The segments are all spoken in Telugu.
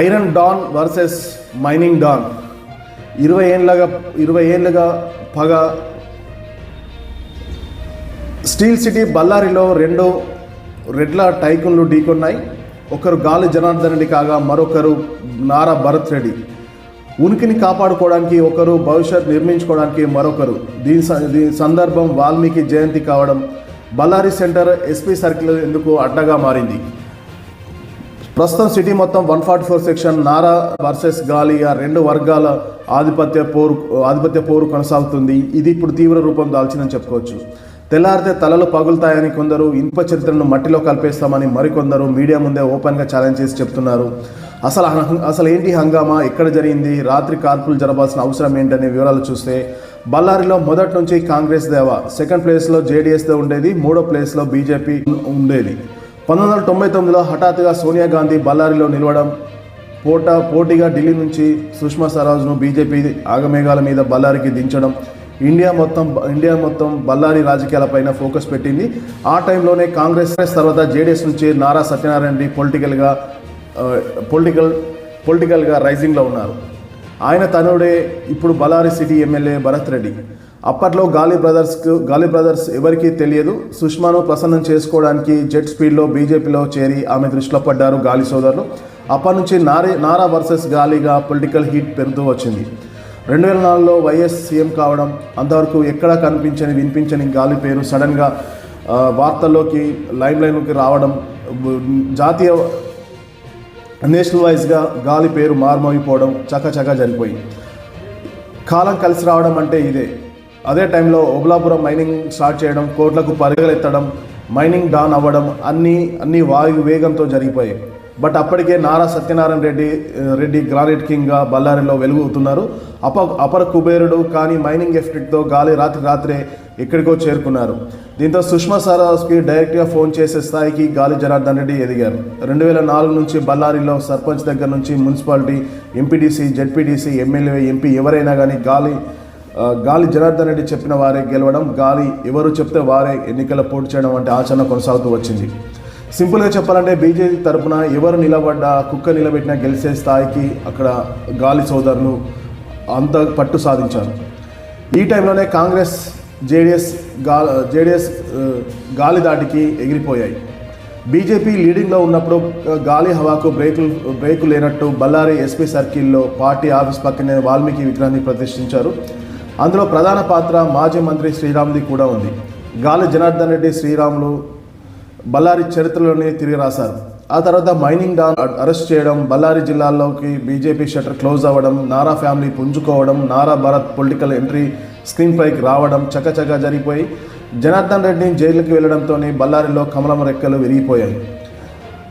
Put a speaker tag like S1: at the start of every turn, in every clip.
S1: Iron don versus mining don. ఇరవై ఏళ్ళగా ఇరవై ఏళ్ళుగా పగ స్టీల్ సిటీ బళ్ళారిలో రెండు రెడ్ల టైకున్లు ఢీకొన్నాయి. ఒకరు గాలి జనార్దన్ రెడ్డి కాగా మరొకరు నారా భరత్ రెడ్డి. ఉనికిని కాపాడుకోవడానికి ఒకరు భవిష్యత్ నిర్మించుకోవడానికి మరొకరు. దీని దీని సందర్భం వాల్మీకి జయంతి కావడం బళ్ళారి సెంటర్ ఎస్పీ సర్కిల్ ఎందుకు అడ్డగా మారింది? ప్రస్తుతం సిటీ మొత్తం one forty four section Nara versus Gali ఆ రెండు వర్గాల ఆధిపత్య పోరు ఆధిపత్య పోరు కొనసాగుతుంది. ఇది ఇప్పుడు తీవ్ర రూపం దాల్చిందని చెప్పుకోవచ్చు. తెల్లారితే తలలు పగులుతాయని కొందరు ఇనుప చరిత్రను మట్టిలో కల్పేస్తామని మరికొందరు మీడియా ముందే ఓపెన్గా ఛాలెంజ్ చేసి చెప్తున్నారు. అసలు అసలు ఏంటి హంగామా? ఎక్కడ జరిగింది? రాత్రి కార్పులు జరపాల్సిన అవసరం ఏంటనే వివరాలు చూస్తే బళ్ళారిలో మొదటి నుంచి కాంగ్రెస్ దేవ సెకండ్ ప్లేస్లో జేడీఎస్దే ఉండేది మూడో ప్లేస్లో బీజేపీ ఉండేది. పంతొమ్మిది వందల తొంభై తొమ్మిదిలో హఠాత్తుగా సోనియా గాంధీ బళ్ళారిలో నిలవడం పోటా పోటీగా ఢిల్లీ నుంచి సుష్మా స్వరాజ్ను బీజేపీ ఆగమేఘాల మీద బళ్ళారికి దించడం ఇండియా మొత్తం ఇండియా మొత్తం బళ్ళారి రాజకీయాలపైన ఫోకస్ పెట్టింది. ఆ టైంలోనే కాంగ్రెస్ తర్వాత జేడీఎస్ నుంచి నారా సత్యనారాయణ రెడ్డి పొలిటికల్గా పొలిటికల్ పొలిటికల్గా రైజింగ్లో ఉన్నారు. ఆయన తనుడే ఇప్పుడు బళ్ళారి సిటీ ఎమ్మెల్యే భరత్ రెడ్డి. అప్పట్లో గాలి బ్రదర్స్కు గాలి బ్రదర్స్ ఎవరికీ తెలియదు. సుష్మాను ప్రసన్నం చేసుకోవడానికి జెట్ స్పీడ్లో బీజేపీలో చేరి ఆమె దృష్టిలో పడ్డారు గాలి సోదరులు. అప్పటి నుంచి నారే నారా వర్సెస్ గాలిగా పొలిటికల్ హీట్ పెరుగుతూ వచ్చింది. రెండు వేల నాలుగులో వైఎస్ సీఎం కావడం అంతవరకు ఎక్కడా కనిపించని వినిపించని గాలి పేరు సడన్గా వార్తల్లోకి లైమ్ లైన్లోకి రావడం జాతీయ నేషనల్ వైజ్గా గాలి పేరు మారుమోగిపోవడం చకచకా జరిపోయి కాలం కలిసి రావడం అంటే ఇదే. అదే టైంలో ఓబులాపురం మైనింగ్ స్టార్ట్ చేయడం కోట్లకు పరుగులెత్తడం మైనింగ్ డాన్ అవ్వడం అన్నీ అన్నీ వాయు వేగంతో జరిగిపోయాయి. బట్ అప్పటికే నారా సత్యనారాయణ రెడ్డి రెడ్డి గ్రానైట్ కింగ్గా బళ్ళారిలో వెలుగుతున్నారు. అప అపర కుబేరుడు కానీ మైనింగ్ ఎఫెక్ట్తో గాలి రాత్రి రాత్రే ఎక్కడికో చేరుకున్నారు. దీంతో సుష్మా స్వరాజ్కి డైరెక్ట్గా ఫోన్ చేసే స్థాయికి గాలి జనార్దన్ రెడ్డి ఎదిగారు. రెండు వేల నాలుగు నుంచి బళ్ళారిలో సర్పంచ్ దగ్గర నుంచి municipality MPTC ZPTC MLA MP ఎవరైనా కానీ గాలి గాలి జనార్దన్ రెడ్డి చెప్పిన వారే గెలవడం గాలి ఎవరు చెప్తే వారే ఎన్నికల పోటీ చేయడం వంటి ఆచరణ కొనసాగుతూ వచ్చింది. సింపుల్గా చెప్పాలంటే బీజేపీ తరపున ఎవరు నిలబడ్డా కుక్క నిలబెట్టినా గెలిచే స్థాయికి అక్కడ గాలి సోదరులు అంత పట్టు సాధించారు. ఈ టైంలోనే కాంగ్రెస్ జేడిఎస్గా జేడిఎస్ గాలి దాటికి ఎగిరిపోయాయి. బీజేపీ లీడింగ్లో ఉన్నప్పుడు గాలి హవాకు బ్రేకులు బ్రేకు లేనట్టు బళ్ళారి ఎస్పీ సర్కిల్లో పార్టీ ఆఫీస్ పక్కనే వాల్మీకి విగ్రహాన్ని ప్రతిష్ఠించారు. అందులో ప్రధాన పాత్ర మాజీ మంత్రి శ్రీరామ్ది కూడా ఉంది. గాలి జనార్దన్ రెడ్డి శ్రీరాములు బళ్ళారి చరిత్రలోనే తిరిగి రాశారు. ఆ తర్వాత మైనింగ్ డాన్ అరెస్ట్ చేయడం బళ్ళారి జిల్లాలోకి బీజేపీ షట్టర్ క్లోజ్ అవ్వడం Nara family పుంజుకోవడం Nara Bharat political entry screen పైకి రావడం చకచకా జరిగిపోయి జనార్దన్ రెడ్డిని జైలుకి వెళ్ళడంతోనే బళ్ళారిలో కమలం రెక్కలు విరిగిపోయాయి.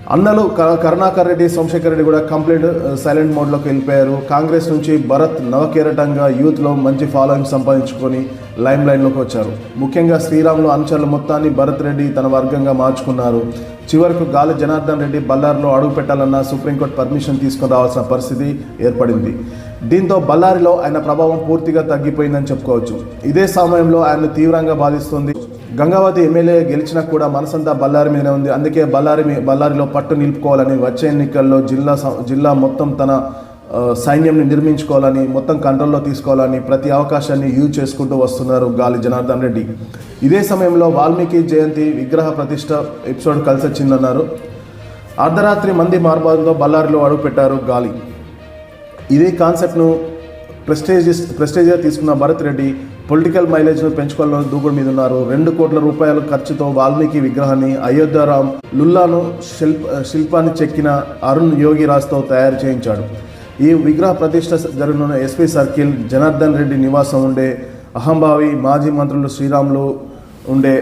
S1: అన్నలు క- కరుణాకర్ రెడ్డి సోమశేఖర్ రెడ్డి కూడా కంప్లీట్ సైలెంట్ మోడ్లోకి వెళ్ళిపోయారు. కాంగ్రెస్ నుంచి భరత్ నవకేరటంగా యూత్లో మంచి ఫాలోయింగ్ సంపాదించుకొని లైమ్ లైన్లోకి వచ్చారు. ముఖ్యంగా శ్రీరాములు అనుచరుల మొత్తాన్ని భరత్ రెడ్డి తన వర్గంగా మార్చుకున్నారు. చివరకు గాలి జనార్దన్ రెడ్డి బళ్ళారిలో అడుగు పెట్టాలన్న సుప్రీంకోర్టు పర్మిషన్ తీసుకుని రావాల్సిన పరిస్థితి ఏర్పడింది. దీంతో బళ్ళారిలో ఆయన ప్రభావం పూర్తిగా తగ్గిపోయిందని చెప్పుకోవచ్చు. ఇదే సమయంలో ఆయన తీవ్రంగా బాధిస్తుంది గంగావతి ఎమ్మెల్యే గెలిచినా కూడా మనసంతా బళ్ళారి మీదనే ఉంది. అందుకే బళ్ళారి మీ- బళ్ళారిలో పట్టు నిలుపుకోవాలని వచ్చే ఎన్నికల్లో జిల్లా జిల్లా మొత్తం తన సైన్యంని నిర్మించుకోవాలని మొత్తం కంట్రోల్లో తీసుకోవాలని ప్రతి అవకాశాన్ని యూజ్ చేసుకుంటూ వస్తున్నారు గాలి జనార్దన్ రెడ్డి. ఇదే సమయంలో వాల్మీకి జయంతి విగ్రహ ప్రతిష్ట ఎపిసోడ్ కలిసి వచ్చిందన్నారు అర్ధరాత్రి మంది మార్బాదుతో బళ్ళారిలో అడుగుపెట్టారు గాలి. ఇదే కాన్సెప్ట్ను ప్రెస్టేజిస్ ప్రెస్టేజ్గా తీసుకున్న భరత్ రెడ్డి పొలిటికల్ మైలేజ్ను పెంచుకోవాలని దూకుడు మీద ఉన్నారు. రెండు కోట్ల రూపాయల ఖర్చుతో వాల్మీకి విగ్రహాన్ని అయోధ్యరామ్ లుల్లాను శిల్ప శిల్పాన్ని చెక్కిన అరుణ్ యోగి రాజ్తో తయారు చేయించాడు. ఈ విగ్రహ ప్రతిష్ట జరగనున్న ఎస్పీ సర్కిల్ జనార్దన్ రెడ్డి నివాసం ఉండే అహంభావి మాజీ మంత్రులు శ్రీరాములు ఉండే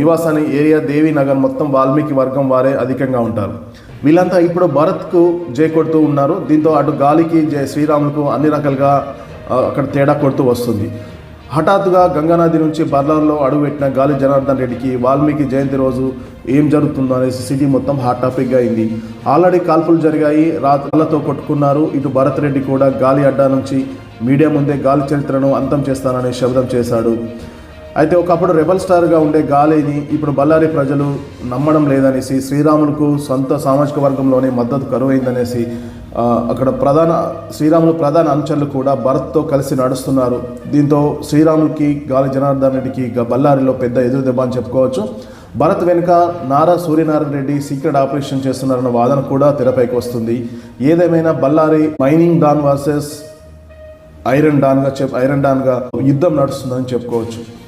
S1: నివాసాన్ని ఏరియా దేవి నగర్ మొత్తం వాల్మీకి వర్గం వారే అధికంగా ఉంటారు. వీళ్ళంతా ఇప్పుడు భారత్కు జై కొడుతూ ఉన్నారు. దీంతో అటు గాలికి జై శ్రీరాములకు అన్ని రకాలుగా అక్కడ తేడా కొడుతూ వస్తుంది. హఠాత్తుగా గంగానది నుంచి బర్లార్లో అడుగుపెట్టిన గాలి జనార్దన్ రెడ్డికి వాల్మీకి జయంతి రోజు ఏం జరుగుతుందో అనేసి సిటీ మొత్తం హాట్ టాపిక్గా అయింది. ఆల్రెడీ కాల్పులు జరిగాయి రాత్రులతో కొట్టుకున్నారు. ఇటు భరత్ రెడ్డి కూడా గాలి అడ్డా నుంచి మీడియా ముందే గాలి చరిత్రను అంతం చేస్తానని శబ్దం చేశాడు. అయితే ఒకప్పుడు రెబల్ స్టార్గా ఉండే గాలిని ఇప్పుడు బళ్ళారి ప్రజలు నమ్మడం లేదనేసి శ్రీరాములకు సొంత సామాజిక వర్గంలోనే మద్దతు కరువైందనేసి అక్కడ ప్రధాన శ్రీరాములు ప్రధాన అనుచరులు కూడా భరత్తో కలిసి నడుస్తున్నారు. దీంతో శ్రీరాములకి గాలి జనార్దన్ రెడ్డికి గ- బళ్ళారిలో పెద్ద ఎదురు దెబ్బ అని చెప్పుకోవచ్చు. భరత్ వెనుక నారా సూర్యనారాయణ రెడ్డి సీక్రెట్ ఆపరేషన్ చేస్తున్నారన్న వాదన కూడా తెరపైకి వస్తుంది. ఏదేమైనా Ballari mining don versus iron డాన్గా చెప్ ఐరన్ డాన్గా యుద్ధం నడుస్తుందని చెప్పుకోవచ్చు.